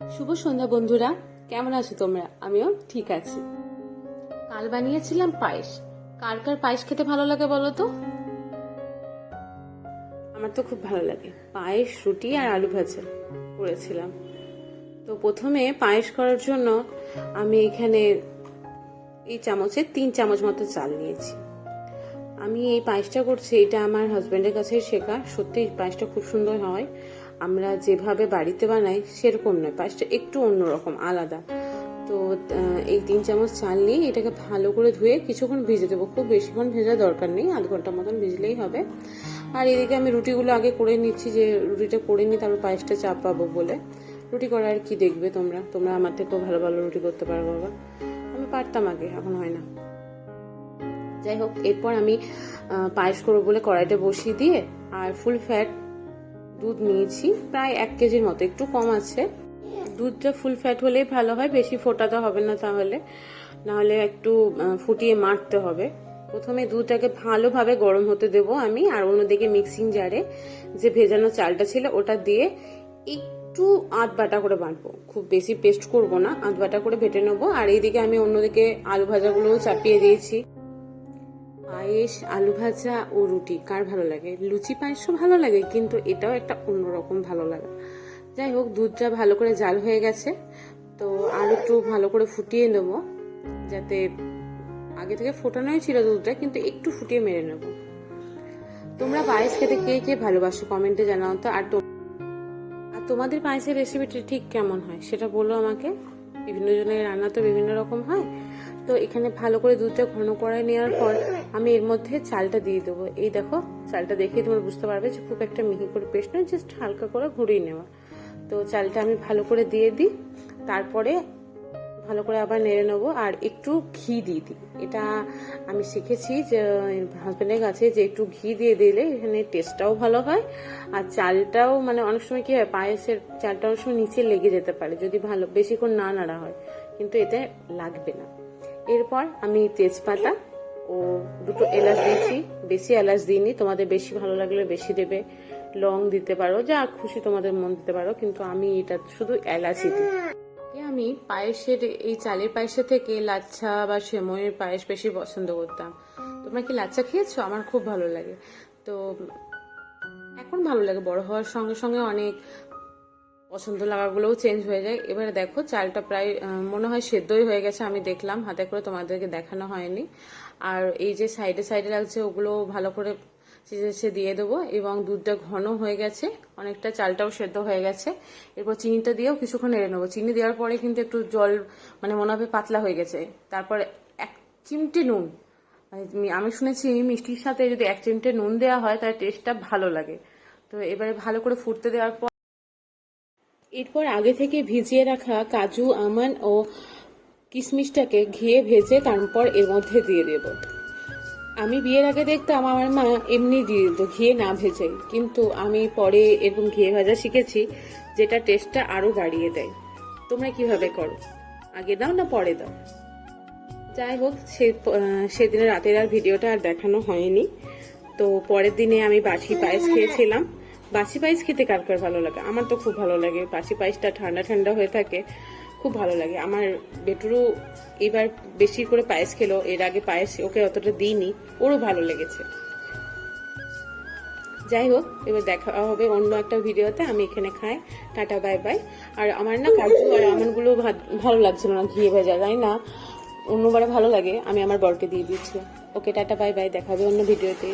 শুভ সন্ধ্যা বন্ধুরা। কেমন আছো তোমরা? আমিও ঠিক আছি। কাল বানিয়েছিলাম পায়েস। কার কার পায়েস খেতে ভালো লাগে বলো তো? আমার তো খুব ভালো লাগে। পায়েস, রুটি আর আলু ভাজা করেছিলাম। তো প্রথমে পায়েস করার জন্য আমি এখানে এই চামচে তিন চামচ মতো চাল নিয়েছি। আমি এই পায়েসটা করছি, এটা আমার হাজব্যান্ডের কাছে শেখা। সত্যি পায়েসটা খুব সুন্দর হয়। আমরা যেভাবে বাড়িতে বানাই, সেরকম নয়। পায়েসটা একটু অন্যরকম, আলাদা। তো এই তিন চামচ চাল নিয়ে এটাকে ভালো করে ধুয়ে কিছুক্ষণ ভিজে দেবো। খুব বেশিক্ষণ ভেজা দরকার নেই, আধ ঘণ্টার মতন ভিজলেই হবে। আর এদিকে আমি রুটিগুলো আগে করে নিচ্ছি যে, রুটিটা করে নিই তারপর পায়েসটা চাপাবো বলে। রুটি করা আর কি দেখবে তোমরা? তোমরা আমার থেকেও ভালো ভালো রুটি করতে পারব বাবা। আমি পারতাম আগে, এখন হয় না। যাই হোক, এরপর আমি পায়েস করব বলে কড়াইটা বসিয়ে দিয়ে আর ফুল ফ্যাট দুধ নিয়েছি, প্রায় এক কেজির মতো, একটু কম আছে। দুধটা ফুল ফ্যাট হলেই ভালো হয়, বেশি ফোটাতে হবে না তাহলে। নাহলে একটু ফুটিয়ে মারতে হবে। প্রথমে দুধটাকে ভালোভাবে গরম হতে দেব আমি, আর অন্যদিকে মিক্সিং জারে যে ভেজানো চালটা ছিল, ওটা দিয়ে একটু আধ বাটা করে বাটবো। খুব বেশি পেস্ট করব না, আধ বাটা করে ভেটে নেব। আর এইদিকে আমি অন্যদিকে আলু ভাজাগুলোও চাপিয়ে দিয়েছি। পায়েস, আলু ভাজা ও রুটি। কার ভালো লাগে? লুচি পায়েসও ভালো লাগে, কিন্তু এটাও একটা অন্যরকম ভালো লাগে। যাই হোক, দুধটা ভালো করে জাল হয়ে গেছে, তো আর একটু ভালো করে ফুটিয়ে নেব, যাতে আগে থেকে ফোটানোই ছিল দুধটা, কিন্তু একটু ফুটিয়ে মেরে নেব। তোমরা পায়েস খেতে কে কে ভালোবাসো কমেন্টে জানাও তো, আর আর তোমাদের পায়েসের রেসিপিটা ঠিক কেমন হয়? সেটা বলো আমাকে। বিভিন্ন জনের রান্না তো বিভিন্ন রকম হয়। তো এখানে ভালো করে দুধটা ঘন করায় নেওয়ার পর আমি এর মধ্যে চালটা দিয়ে দেবো। এই দেখো, চালটা দেখেই তোমরা বুঝতে পারবে যে খুব একটা মিহি করে পেস্ট নয় জাস্ট হালকা করে ঘুরিয়ে নেওয়া। তো চালটা আমি ভালো করে দিয়ে দিই। তারপরে ভালো করে আবার নেড়ে নেব আর একটু ঘি দিয়ে দিই। এটা আমি শিখেছি যে হাজব্যান্ডের কাছে যে একটু ঘি দিয়ে দিলে এখানে টেস্টটাও ভালো হয় আর চালটাও মানে অনেক সময় কী হয়, পায়েসের চালটা অনেক সময় নিচে লেগে যেতে পারে, যদি ভালো, বেশিক্ষণ না নাড়া হয়। কিন্তু এতে লাগবে না। এরপর আমি তেজপাতা ও দুটো এলাচ দিয়েছি। বেশি এলাচ দিইনি। তোমাদের বেশি ভালো লাগলে বেশি দেবে। লং দিতে পারো। যা খুশি তোমাদের মন দিতে পারো। কিন্তু আমি এটা শুধু এলাচই দিই। আমি পায়েসের, এই চালের পায়েসের থেকে লাচ্ছা বা সেময়ের পায়েস বেশি পছন্দ করতাম। তোমরা কি লাচ্ছা খেয়েছো? আমার খুব ভালো লাগে। তো এখন ভালো লাগে। বড় হওয়ার সঙ্গে সঙ্গে অনেক পছন্দ লাগাগুলোও চেঞ্জ হয়ে যায়। এবারে দেখো, চালটা প্রায় মনে হয় সেদ্ধই হয়ে গেছে, আমি দেখলাম, হাতে করে তোমাদেরকে দেখানো হয়নি। আর এই যে সাইডে সাইডে লাগছে, ওগুলো ভালো করে চেঁচে দিয়ে দেবো, এবং দুধটা ঘন হয়ে গেছে, অনেকটা চালটাও সেদ্ধ হয়ে গেছে। এরপর চিনিটা দিয়েও কিছুক্ষণ এড়ে নেব। চিনি দেওয়ার পরে কিন্তু একটু জল মানে মনে হবে পাতলা হয়ে গেছে। তারপরে এক চিমটি নুন মানে আমি শুনেছি মিষ্টির সাথে যদি এক চিমটে নুন দেওয়া হয় তার টেস্টটা ভালো লাগে। তো এবারে ভালো করে ফুটতে দেওয়ার পর এরপর আগে থেকে ভিজিয়ে রাখা কাজু আমন্ড ও কিশমিশটাকে ঘিয়ে ভেজে তারপর এর মধ্যে দিয়ে দেব। আমি বিয়ের আগে দেখতাম আমার মা এমনি দিয়ে দিত, ঘিয়ে না ভেজে। কিন্তু আমি পরে এরকম ঘিয়ে ভাজা শিখেছি, যেটা টেস্টটা আরও বাড়িয়ে দেয়। তোমরা কীভাবে করো? আগে দাও না পরে দাও? যাই হোক, সে সেদিনে রাতের আর ভিডিওটা আর দেখানো হয়নি। তো পরের দিনে আমি বাসি পায়েস খেয়েছিলাম। বাসি পায়েস খেতে কার কার ভালো লাগে? আমার তো খুব ভালো লাগে। বাসি পায়েসটা ঠান্ডা ঠান্ডা হয়ে থাকে, খুব ভালো লাগে। আমার বেটুরু এবার বেশি করে পায়েস খেলো, এর আগে পায়েস ওকে অতটা দিইনি, ওরও ভালো লেগেছে। যাই হোক, এবার দেখা হবে অন্য একটা ভিডিওতে, আমি এখানে খাই। Tata, bye bye. আর আমার না কাজু আর আমনগুলো ভালো লাগছিল না, ঘিয়ে ভেজা তাই না। অন্যবারে ভালো লাগে, আমি আমার বরকে দিয়ে দিচ্ছি ওকে, টাটা, বাই বাই। দেখা হবে অন্য ভিডিওতে।